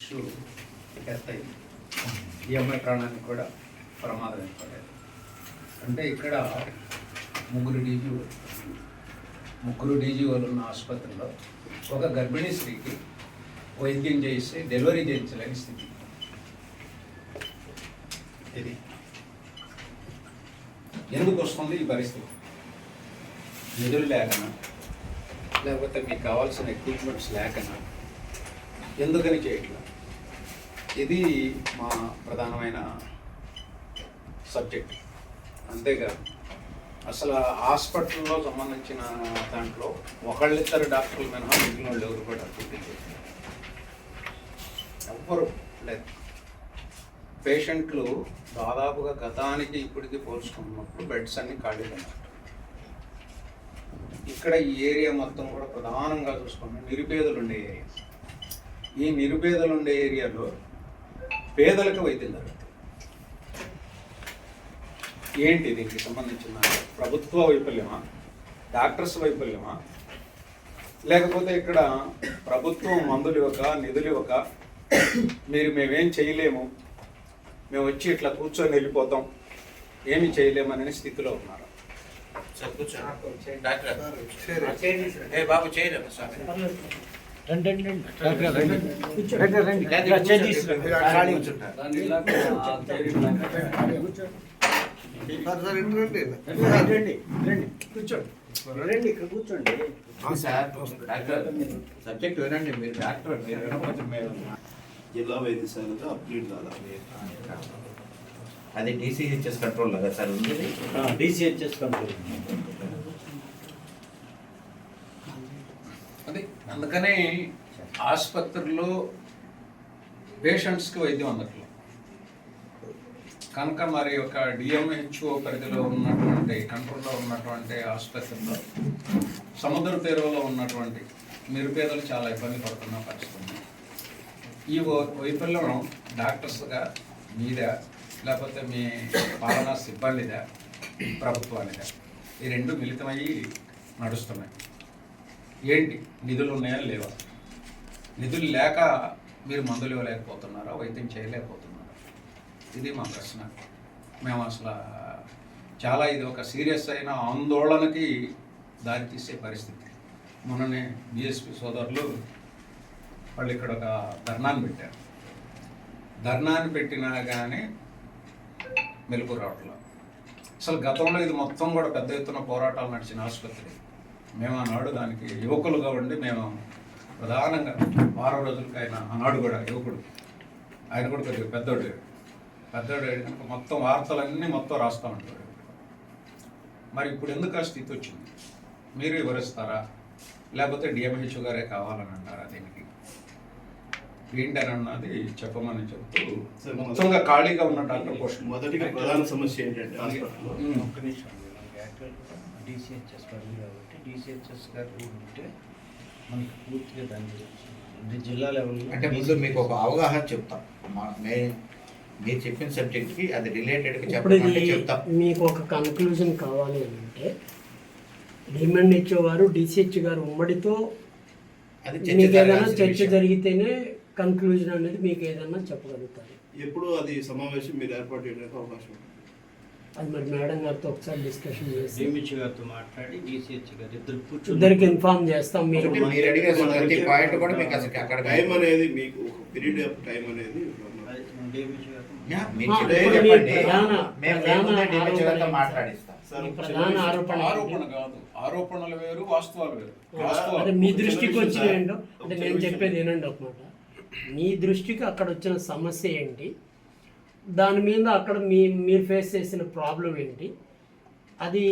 EMI ఈ అమ్మాయి ప్రాణానికి కూడా ప్రమాదం ఏర్పడేది అంటే ఇక్కడ ముగ్గురు డీజీ ముగ్గురు డీజీఓలు ఉన్న ఆసుపత్రిలో ఒక గర్భిణీ స్త్రీకి వైద్యం చేయిస్తే డెలివరీ చేయించలేని స్థితి. ఇది. ఎందుకు వస్తుంది ఈ పరిస్థితి? నిధులు లేకనా? లేకపోతే మీకు కావాల్సిన ఎక్విప్మెంట్స్ లేకనా? ఎందుకని చేయట్లేదు ఇది మా ప్రధానమైన సబ్జెక్ట్. అంతేకాదు అసలు హాస్పిటల్లో సంబంధించిన దాంట్లో ఒకళ్ళిద్దరు డాక్టర్లు మినహా మిగిలిన వాళ్ళు ఎవరు కూడా ఎవ్వరు లేదు. పేషెంట్లు దాదాపుగా గతానికి ఇప్పటికి పోల్చుకున్నప్పుడు బెడ్స్ అన్ని ఖాళీగా ఇక్కడ ఈ ఏరియా మొత్తం కూడా ప్రధానంగా చూసుకున్నాం నిరుపేదలు ఉండే ఏరియా. ఈ నిరుపేదలు ఉండే ఏరియాలో పేదలకు వైద్యం జరుగుతుంది ఏంటి దీనికి సంబంధించిన ప్రభుత్వ వైఫల్యమా? డాక్టర్స్ వైఫల్యమా? లేకపోతే ఇక్కడ ప్రభుత్వం మందులు ఇవ్వక నిధులు ఇవ్వక మీరు మేమేం చేయలేము మేము వచ్చి ఇట్లా కూర్చొని వెళ్ళిపోతాం ఏమి చేయలేమనే స్థితిలో ఉన్నారు. సార్ కూర్చోండి. డాక్టర్ ఏ బాబు చేయరు స్వామి రండి రండి రండి రండి రండి ఇక్కడ కూర్చోండి సార్ డాక్టర్ సబ్జెక్ట్ వినండి మీరు డాక్టర్ మీరు వినకపోతే మేము జిల్లా వైద్యశాలలో అప్లీట్ కావాలి అది డిసిహెచ్ఎస్ కంట్రోల్ కదా సార్ ఉంది డిసిహెచ్ఎస్ కంట్రోల్ అది అందుకనే ఆసుపత్రిలో పేషెంట్స్కి వైద్యం అందట్లేదు. కనుక మరి ఒక డిఎంహెచ్ఓ పరిధిలో ఉన్నటువంటి కంట్రోల్లో ఉన్నటువంటి ఆసుపత్రిలో సముద్ర తీరంలో ఉన్నటువంటి నిరుపేదలు చాలా ఇబ్బంది పడుతున్న పరిస్థితి. ఈ వై- వైఫల్యం డాక్టర్స్గా మీదా లేకపోతే మీ పాలనా సిబ్బందిదా ప్రభుత్వానిదా ఈ రెండు మిళితమయ్యి నడుస్తున్నాయి. ఏంటి? నిధులు ఉన్నాయా? లేవా? నిధులు లేక మీరు మందులు ఇవ్వలేకపోతున్నారా? వైద్యం చేయలేకపోతున్నారా? ఇది మా ప్రశ్న. మేము అసలు చాలా ఇది ఒక సీరియస్ అయిన ఆందోళనకి దారితీసే పరిస్థితి. మొన్ననే బిఎస్పి సోదరులు వాళ్ళు ఇక్కడ ఒక ధర్నాన్ని పెట్టారు. ధర్నాన్ని పెట్టినా కానీ మెలకు రావట్లేదు అసలు గతంలో ఇది మొత్తం కూడా పెద్ద ఎత్తున పోరాటాలు నడిచిన ఆసుపత్రి. మేము ఆనాడు దానికి యువకులుగా ఉండి మేము ప్రధానంగా వారం రోజులకి ఆయన ఆనాడు కూడా యువకుడు. ఆయన కూడా కొద్దిగా పెద్దోడు. పెద్దోడు మొత్తం వార్తలన్నీ మొత్తం రాస్తూ ఉంటాడు. మరి ఇప్పుడు ఎందుకు ఆ స్థితి వచ్చింది? మీరు వివరిస్తారా? లేకపోతే డిఎంహెచ్ గారే కావాలని అంటారా దీనికి? ఏంటని అన్నది చెప్పమని చెప్తూ మొత్తంగా ఖాళీగా ఉన్న డాక్టర్ పోస్ట్ మొదటిగా ప్రధాన సమస్య ఏంటంటే డిసిహెచ్ఎస్ పడింది కాబట్టి డిసిహెచ్ఎస్ గారు ఉంటే మనకి పూర్తిగా దాని గురించి జిల్లా లెవెల్లో అంటే ముందు మీకు ఒక అవగాహన చెప్తాం మా- మే- మీరు చెప్పిన సబ్జెక్ట్కి అది రిలేటెడ్గా ఇప్పుడు చెప్పమంటే ఇది చెప్తాం మీకు ఒక కన్క్లూజన్ కావాలి అని అంటే డిమాండ్ ఇచ్చేవారు డిసిహెచ్ గారు ఉమ్మడితో అది మీకు ఏదైనా చర్చ. జరిగితేనే కన్క్లూజన్ అనేది మీకు ఏదైనా చెప్పగలుగుతారు ఎప్పుడు అది సమావేశం మీరు ఏర్పాటు చేయడానికి అవకాశం ఉంది? అది మరి మేడం గారితో ఒకసారి డిస్కషన్ చేసి డిమిచ్ గారితో మాట్లాడి డిసిహెచ్ గారు ఇద్దరు కూర్చొని ఇద్దరికి ఇన్ఫార్మ్ చేస్తాం మీరు. ఒకటి మీరు అడిగే ప్రతి పాయింట్ కూడా మీకు అసలు అక్కడ టైం అనేది మీకు ఒక పీరియడ్ ఆఫ్ టైం అనేది డిమిచ్ గారితో యా, మీరు ఆ, చెప్పేది ఇప్పుడు మీ చెప్పండి. ప్రధాన- మేము ప్రధాన లేకపోతే డిమిచ్ గారితో ఆరోపణ మాట్లాడిస్తాం. సార్, ప్రధాన ఆరోపణ ఆరోపణ కాదు. ఆరోపణలు వేరు వాస్తవాలు వేరు. అదే వాస్తవాలు. మీ ఒక దృష్టికి చిన్న వచ్చిన ఏంటో. అంటే ఒక నేను చెప్పేది. ఏనండి ఒక మాట. మీ దృష్టికి అక్కడ వచ్చిన సమస్య ఏంటి? దాని మీద అక్కడ మీ మీరు ఫేస్ చేసిన ప్రాబ్లం ఏంటి? అది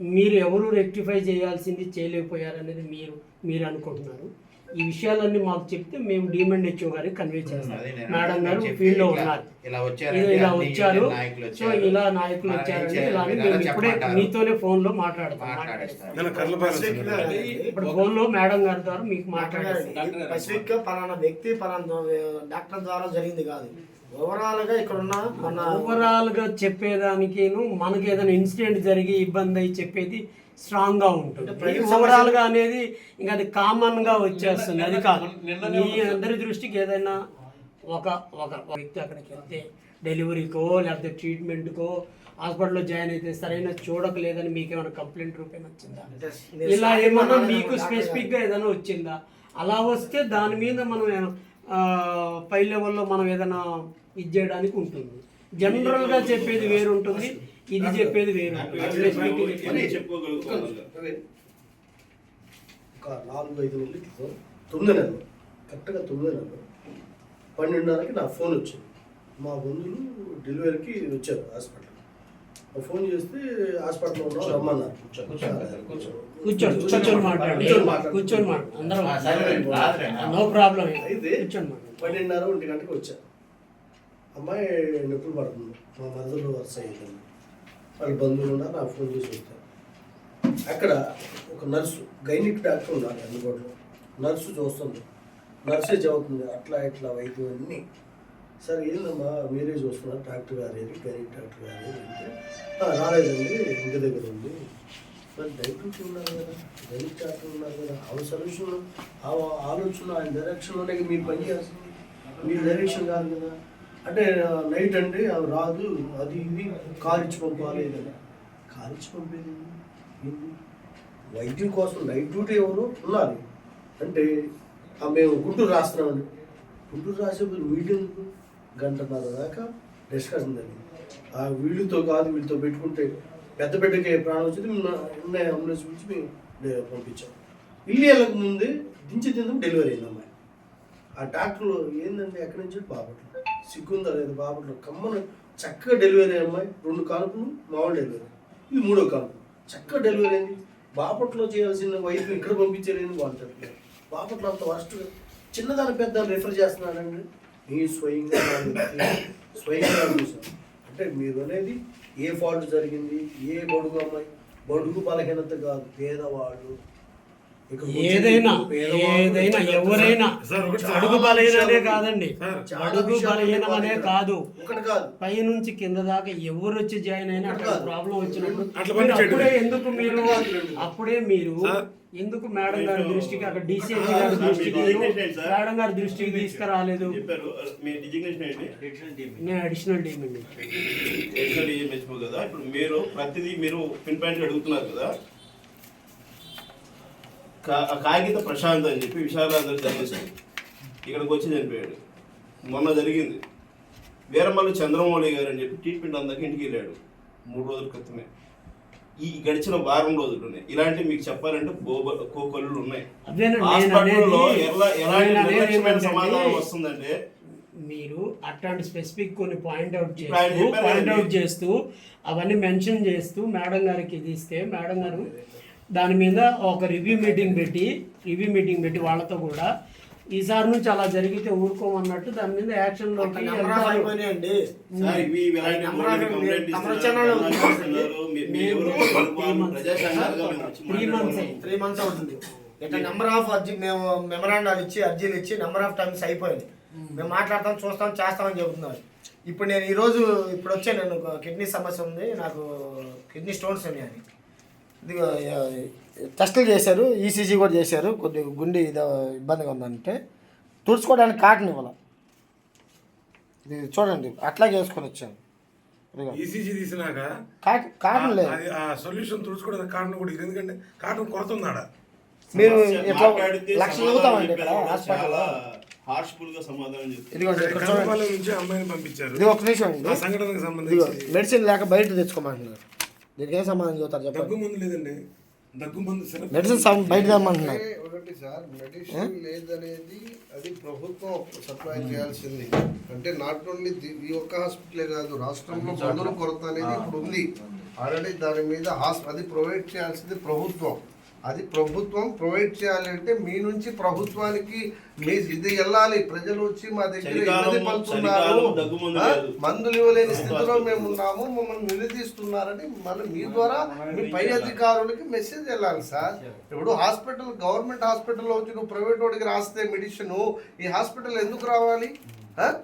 మీరు ఎవరు రెక్టిఫై చేయాల్సింది చేయలేకపోయారనేది మీరు మీరు అనుకుంటున్నారు. ఈ విషయాలన్నీ మాకు చెప్తే మేము డిమాండ్ హెచ్ఓ గారికి కన్వే చేస్తాం. మేడం గారు ఫీల్డ్లో ఇట్లా- ఉన్నారు. ఇలా వచ్చారు. సో వచ్చారు. ఇలా నాయకులు చేయాలి? ఇలా మేము ఇప్పుడే. మీతోనే ఫోన్లో మాట్లాడతాం. మాట్లాడిస్తారు. ఇప్పుడు ఫోన్లో మేడం గారి ద్వారా మీకు గారు. స్పెసిఫిక్గా పలానా వ్యక్తి పలానా డాక్టర్ ద్వారా జరిగింది కాదు. ఓవరాల్గా ఇక్కడ ఉన్న మన చెప్పేదానికిను మనకి ఏదైనా ఇన్సిడెంట్ జరిగి ఇబ్బంది అయి చెప్పేది స్ట్రాంగ్గా ఉంటుంది. అంటే ప్రజల ఓవరాల్ సమస్య- గా అనేది ఇంకా అది కామన్గా వచ్చేస్తుంది అది కాదు. మీ. అందరి దృష్టికి ఏదైనా ఒక ఒక వ్యక్తి అక్కడికి వెళ్తే డెలివరీకో లేకపోతే ట్రీట్మెంట్కో హాస్పిటల్లో జాయిన్ అయితే సరైన చూడకలేదని మీకు ఏమైనా కంప్లైంట్ రూపేణ వచ్చిందా? ఇలా ఏమన్నా మీకు స్పెసిఫిక్గా ఏదైనా వచ్చిందా? అలా వస్తే దాని మీద మనం పై లెవెల్లో మనం ఏదైనా ఇది చేయడానికి ఉంటుంది. జనరల్గా చెప్పేది వేరు ఉంటుంది ఇది చెప్పేది వేరు నాలుగు ఐదు నెలల క్రితం తొమ్మిది నెలలు. కరెక్ట్గా తొమ్మిది నెలలు. పన్నెండున్నరకి నా ఫోన్ వచ్చింది. మా బంధువులు డెలివరీకి వచ్చారు హాస్పిటల్ ఫోన్ చేస్తే హాస్పిటల్లో ఉన్నాం రమ్మన్నారు కూర్చోండి కూర్చొని మాట్లాడండి. కూర్చొని మాట్లాడు. కూర్చొని మాట్లాడు అందరం ఆ, సరే, రాదులే. నో ప్రాబ్లం అయితే పన్నెండున్నర ఒంటి గంటకి వచ్చారు అమ్మాయి నొప్పులు పడుతుంది. మా మరదలు వరుస అయ్యింది. వాళ్ళ బంధువులు ఉన్నారు నా ఫోన్ చేసి వచ్చారు అక్కడ ఒక నర్సు గైనిక్ డాక్టర్ ఉన్నారు అందుబాటులో. నర్సు చూస్తుంది. నర్సే చెబుతుంది అట్లా ఇట్లా వైద్యం అన్నీ సార్ ఏందమ్మా మీరే చూస్తున్నారు డాక్టర్ గారు ఏది గైనిక్ డాక్టర్ గారు అంటే రాలేదండి ఇంటి దగ్గర ఉంది. మరి డైరెక్ట్ ఉన్నారు కదా డైరెక్ట్ డాక్టర్ ఉన్నారు కదా ఆ సొల్యూషన్ ఆ ఆలోచన ఆయన డైరెక్షన్లోనే మీరు పని చేస్తుంది మీ డైరెక్షన్ కాదు కదా. అంటే నైట్ అండి అవి రాదు అది ఇది కాలిచ్చి పంపాలి కదా కాలిచ్చి పంపేది వైద్యం కోసం నైట్ డ్యూటీ ఎవరు? ఉన్నారు అంటే మేము గుంటూరు రాస్తున్నామండి. గుంటూరు రాసే మీటింగ్ గంటన్నర దాకా డిస్కషన్ జరిగింది. ఆ వీళ్ళతో కాదు వీళ్ళతో పెట్టుకుంటే పెద్ద బిడ్డకి ప్రాణం వచ్చింది ఉన్న అంబులెన్స్ పిలిచి మేము పంపించాం. ఇల్లు వెళ్ళక ముందే దించి తిందాం డెలివరీ అయింది అమ్మాయి. ఆ డాక్టర్లు ఏంటంటే ఎక్కడి నుంచి? బాపట్ల. సిగ్గుందా లేదు బాపట్ల? కమ్మను చక్కగా డెలివరీ అయ్యి అమ్మాయి రెండు కానుపులు మామూలు డెలివరీ. ఇది మూడో కానుపు చక్కగా డెలివరీ అయింది. బాపట్లో చేయాల్సిన వైపు ఇక్కడ పంపించలేని వాళ్ళు బాపట్ల అంత వరస్ట్ చిన్నదాని పెద్ద రిఫర్ చేస్తున్నాడండి. మీ స్వయంగా స్వయంగా చూసాను అంటే మీరు అనేది ఏ ఫాల్ట్ జరిగింది ఏ బడుగు అమ్మాయి బడుగు బలహీనత కాదు పేదవాళ్ళు ఏదైనా ఏదైనా ఎవరైనా. అడుగు బలహీనమే కాదండి అడుగు బలహీనం అనే. కాదు పై నుంచి కింద దాకా ఎవరు వచ్చి జాయిన్ అయినా. ప్రాబ్లం వచ్చినప్పుడు. అప్పుడే ఎందుకు మీరు అప్పుడే మీరు. ఎందుకు మేడం గారి దృష్టికి అక్కడ డిసిహెచ్ గారి దృష్టికి. మేడం గారి దృష్టికి తీసుకురాలేదు. చెప్పారు. మీ డిజిగ్నేషన్ ఏంటి? నేను అడిషనల్ టీమ్ అండి కదా. ఇప్పుడు మీరు ప్రతిదీ మీరు పిన్ పాయింట్ అడుగుతున్నారు కదా. కాగిత ప్రశాంత్ అని చెప్పి విశాలాంధ్ర జరిగేసాడు ఇక్కడికి వచ్చి చనిపోయాడు. మొన్న జరిగింది. వీరమల్లి చంద్రమౌళి గారు అని చెప్పి ట్రీట్మెంట్ అందరికి ఇంటికి వెళ్ళాడు. మూడు రోజుల క్రితమే. ఈ గడిచిన వారం రోజులున్నాయి ఇలాంటి మీకు చెప్పాలంటే కోకొల్లు ఉన్నాయి హాస్పిటల్లో ఎలాంటి నిర్లక్ష్యమైన సమాధానం వస్తుందంటే మీరు అట్లాంటి స్పెసిఫిక్ కొన్ని పాయింట్ అవుట్ చేస్తూ పాయింట్ అవుట్. చేస్తూ అవన్నీ మెన్షన్ చేస్తూ మేడం గారికి ఇది ఇస్తే మేడం గారు దాని మీద ఒక రివ్యూ మీటింగ్ పెట్టి రివ్యూ మీటింగ్ పెట్టి వాళ్ళతో కూడా ఈసారి నుంచి అలా జరిగితే ఊరుకోమన్నట్టు దాని మీద మేము వచ్చి త్రీ మంత్స్ అవుతుంది. ఇట్లా నెంబర్ ఆఫ్ అర్జీ మేము మెమరాండాలు ఇచ్చి అర్జీలు ఇచ్చి నెంబర్ ఆఫ్ టైమ్స్ అయిపోయింది. మేము మాట్లాడతాం చూస్తాం చేస్తామని చెబుతున్నారు. ఇప్పుడు నేను ఈరోజు ఇప్పుడు వచ్చే నేను ఒక కిడ్నీ సమస్య ఉంది. నాకు కిడ్నీ స్టోన్స్ ఉన్నాయని ఇది టెస్టులు చేశారు ఈసీజీ కూడా చేశారు కొద్ది గుండె ఇది ఇబ్బందిగా ఉందంటే తుడుచుకోవడానికి కాటన్ ఇవ్వాలి. ఇది చూడండి అట్లాగే వేసుకొని వచ్చాను. ఈసీజీ తీసినాక కాటన్ కాటన్ లేదు. సొల్యూషన్ తుడుచుకోవడానికి కారణం కూడా. ఎందుకంటే కారణం కొరత ఉందాడ మీరు మాట్లాడితే లక్ష సమాధానం చదువుతామండి ఇక్కడ హాస్పిటల్లో ఇది ఒక నిమిషం సంఘటనకు సంబంధించి. మెడిసిన్ లేక బయట తెచ్చుకోమంటున్నారు. దీనికి ఏం సమాధానం చెబుతారు దగ్గు చెప్పండి మందు లేదండి. మెడిసిన్ బయట తెమ్మంటున్నారు ఒకటి సార్ మెడిసిన్ లేదనేది అది ప్రభుత్వం సప్లై చేయాల్సింది. అంటే నాట్ ఓన్లీ ఈ ఒక్క హాస్పిటలే కాదు రాష్ట్రంలో మందుల కొరత అనేది ఇప్పుడు ఉంది. ఆల్రెడీ దాని మీద హాస్ అది ప్రొవైడ్ చేయాల్సింది ప్రభుత్వం. అది ప్రభుత్వం ప్రొవైడ్ చేయాలంటే మీ నుంచి ప్రభుత్వానికి మీ ఇది వెళ్ళాలి. ప్రజలు వచ్చి మా దగ్గర ఇబ్బంది పడుతున్నారు. మందులు ఇవ్వలేని స్థితిలో మేము ఉన్నాము. మమ్మల్ని నిలదీస్తున్నారని మన మీ ద్వారా మీ పై అధికారులకి మెసేజ్ వెళ్ళాలి సార్. ఇప్పుడు హాస్పిటల్ గవర్నమెంట్ హాస్పిటల్లో వచ్చి నువ్వు ప్రైవేట్ వాడికి రాస్తే మెడిసిన్ ఈ హాస్పిటల్ ఎందుకు రావాలి?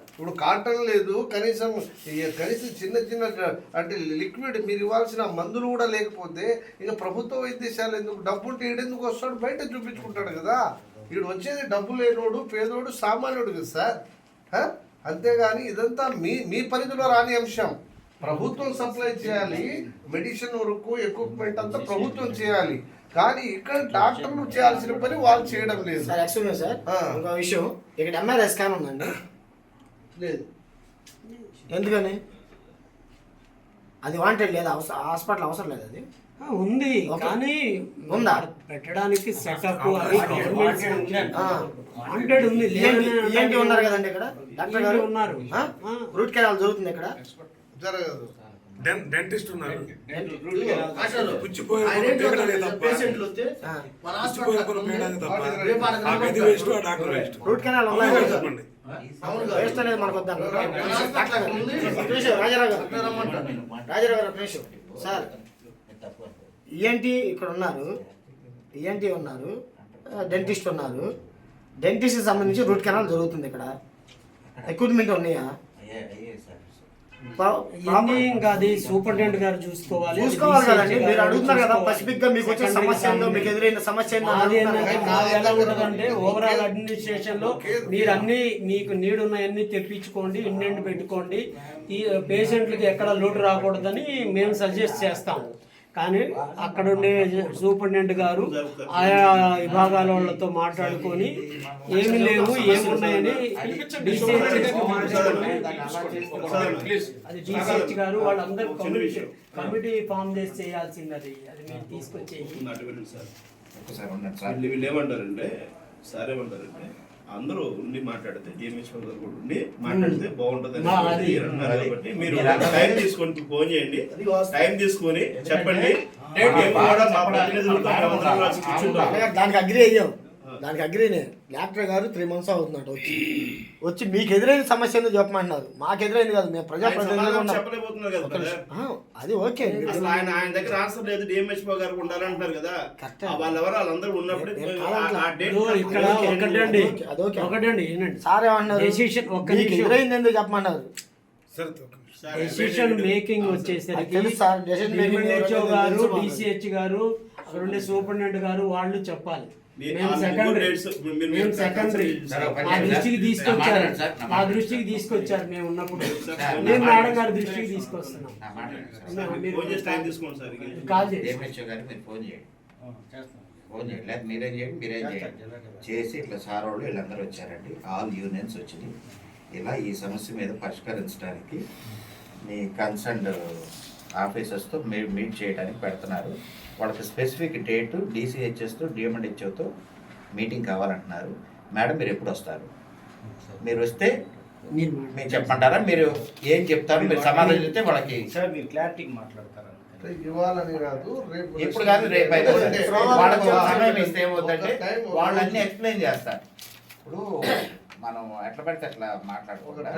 ఇప్పుడు కాటన్ లేదు కనీసం కనీసం చిన్న చిన్న అంటే లిక్విడ్ మీరు ఇవ్వాల్సిన మందులు కూడా లేకపోతే ఇక ప్రభుత్వ వైద్యశాల ఎందుకు డబ్బు ఉంటే ఈడెందుకు వస్తాడు? బయట చూపించుకుంటాడు కదా. వీడు వచ్చేది డబ్బు లేనోడు పేదోడు సామాన్యుడు కదా సార్? అంతేగాని ఇదంతా మీ మీ పరిధిలో రాని అంశం. ప్రభుత్వం సప్లై చేయాలి మెడిసిన్ వరకు ఎక్విప్మెంట్ అంతా ప్రభుత్వం చేయాలి. కానీ ఇక్కడ డాక్టర్లు చేయాల్సిన పని వాళ్ళు చేయడం లేదు. సార్ సార్ విషయం. ఇక్కడ ఎంఆర్ఐ స్కాన్ ఉందండి. లేదు. ఎందుకని? అది వాంటెడ్ లేదా? అవసరం హాస్పిటల్ అవసరం లేదు అది? ఉంది. కానీ ఉందా? పెట్టడానికి సెటప్. వాంటెడ్ ఉంది. ఏంటి ఉన్నారు కదండి ఇక్కడ? డాక్టర్ గారు? ఉన్నారు. రూట్ కెనాల్ జరుగుతుంది ఇక్కడ? జరగదు. డెంటిస్ట్ ఉన్నారు. Root canal? చెప్పండి. వేస్ట్ అనేది మనకు వద్దా రాజారావు గారు. రాజారావు గారు సార్ ఈఎన్టీ ఇక్కడ ఉన్నారు. ఈఎన్టీ ఉన్నారు. డెంటిస్ట్ ఉన్నారు. డెంటిస్ట్ సంబంధించి రూట్ కెనాల్ జరుగుతుంది ఇక్కడ. ఎక్విప్మెంట్ ఉన్నాయా? ఇంకా అది సూపరింటెండెంట్ గారు చూసుకోవాలి చూసుకోవాలి కదండి. మీరు అడుగుతున్నారు కదా. స్పెసిఫిక్గా మీకు వచ్చే సమస్య ఏందో మీకు. ఎదురైన సమస్య ఏందో నాది ఎలా ఉంటుందంటే ఓవరాల్ అడ్మినిస్ట్రేషన్లో మీరు అన్ని మీకు నీడ్ ఉన్నాయన్నీ తెప్పించుకోండి ఇండెంట్ పెట్టుకోండి. ఈ పేషెంట్లకి ఎక్కడ లోటు రాకూడదని మేము సజెస్ట్ చేస్తాం కానీ అక్కడ ఉండే సూపరింటెండెంట్ గారు ఆయా విభాగాల వాళ్ళతో మాట్లాడుకొని ఏమి లేవు ఏమున్నాయని అది డిసిహెచ్ గారు వాళ్ళందరూ కమిటీ కమిటీ ఫామ్ చేసి చేయాల్సింది అది అది మీరు తీసుకొచ్చేయి సార్. ఒకసారి ఉండండి సార్. వీళ్ళు అందరూ ఉండి మాట్లాడితే డిఎంహెచ్ గారు కూడా ఉండి మాట్లాడితే బాగుంటుంది. అన్నారు కాబట్టి మీరు టైం తీసుకొని ఫోన్ చేయండి. టైం తీసుకొని చెప్పండి. దానికి అగ్రి అయ్యాం. దానికి అగ్రీనే డాక్టర్ గారు త్రీ మంత్స్ అవుతున్నట్టు వచ్చి. వచ్చి మీకు ఎదురైన సమస్య ఏందో చెప్పమంటున్నారు. మాకు ఎదురైంది కాదు మేము. ఆ, అది ఓకే. ఆయన ఆయన దగ్గర ఆన్సర్ లేదు. డిఎంహెచ్ఓ గారు ఉండాలంటారు కదా. వాళ్ళెవరు వాళ్ళందరూ ఉన్నప్పుడు ఇక్కడ ఒకటండి ఓకే, అది ఓకే. ఒకటండి సార్ ఏమన్నారు మీకు నిమిషం. ఎదురైంది ఏందో చెప్పమన్నారు డెసిషన్ మేకింగ్ వచ్చేసరికి గారు. డిసిహెచ్ గారు అక్కడ ఉండే సూపరింటెండెంట్ గారు వాళ్ళు చెప్పాలి. దృష్టికి. తీసుకొచ్చారు. మా దృష్టికి తీసుకొచ్చారు మేము ఉన్నప్పుడు. సార్, మేము నా మాట మేడం గారి దృష్టికి తీసుకొస్తున్నాం. నా మాట వినండి సార్. మేము- మీరు ఫోన్ చేసి టైం తీసుకోండి సార్ ఇక. కాల్ చేయండి. ఫోన్ చేయండి. లేదా మీరేం చేయండి మీరేం చేయండి. చేసి ఇట్లా సార్ వాళ్ళు వీళ్ళందరూ వచ్చారండి. ఆల్ యూనియన్స్ వచ్చినాయి ఇలా ఈ సమస్య మీద పరిష్కరించడానికి మీ కన్సర్న్ ఆఫీసర్స్తో మీరు మీట్ చేయడానికి పెడుతున్నారు. వాళ్ళకి స్పెసిఫిక్ డేటు డీసీహెచ్ఎస్తో డిఎంఎన్హెచ్ఓతో మీటింగ్ కావాలంటున్నారు. మేడం మీరు ఎప్పుడు వస్తారు? మీరు వస్తే మీరు చెప్పమంటారా? మీరు ఏం చెప్తారు? మీరు సమాధానం చెప్తే వాళ్ళకి సార్ మీరు క్లారిటీకి మాట్లాడతారు అంటే ఇవ్వాలని కాదు రేపు ఇప్పుడు కాదు రేపు వాళ్ళకి సమయం ఇస్తే ఏమవుతుందంటే వాళ్ళు. అన్ని ఎక్స్ప్లెయిన్ చేస్తారు. ఇప్పుడు మనం ఎట్లా పడితే అట్లా ఒక మాట్లాడుకుంటా.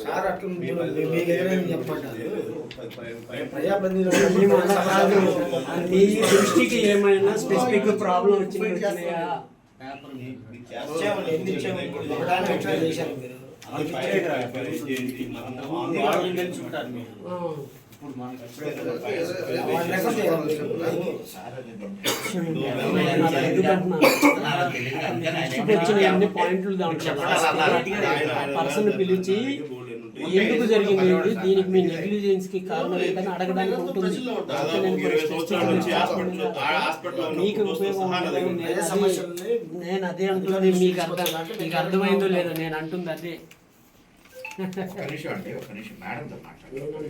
సార్ అట్లా మీకు అలా కాదు మీ దృష్టికి ఏమైనా స్పెసిఫిక్ ప్రాబ్లం వచ్చింది ఇప్పుడు మనకి అన్ని పాయింట్లు పర్సన్ పిలిచి ఎందుకు జరిగింది దీనికి మీ నెగ్లిజెన్స్కి కారణం ఏంటని అడగడానికి ఉంటుంది మీకు ఉపయోగం నేను అదే- అంటున్నాను మీకు అర్థం మీకు అర్థమైందో లేదో నేను అంటుంది అదే. ఒక నిమిషం అండి ఒక నిమిషం మేడంతో మాట్లాడండి ఒక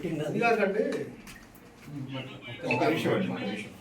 నిమిషం అండి ఒక నిమిషం.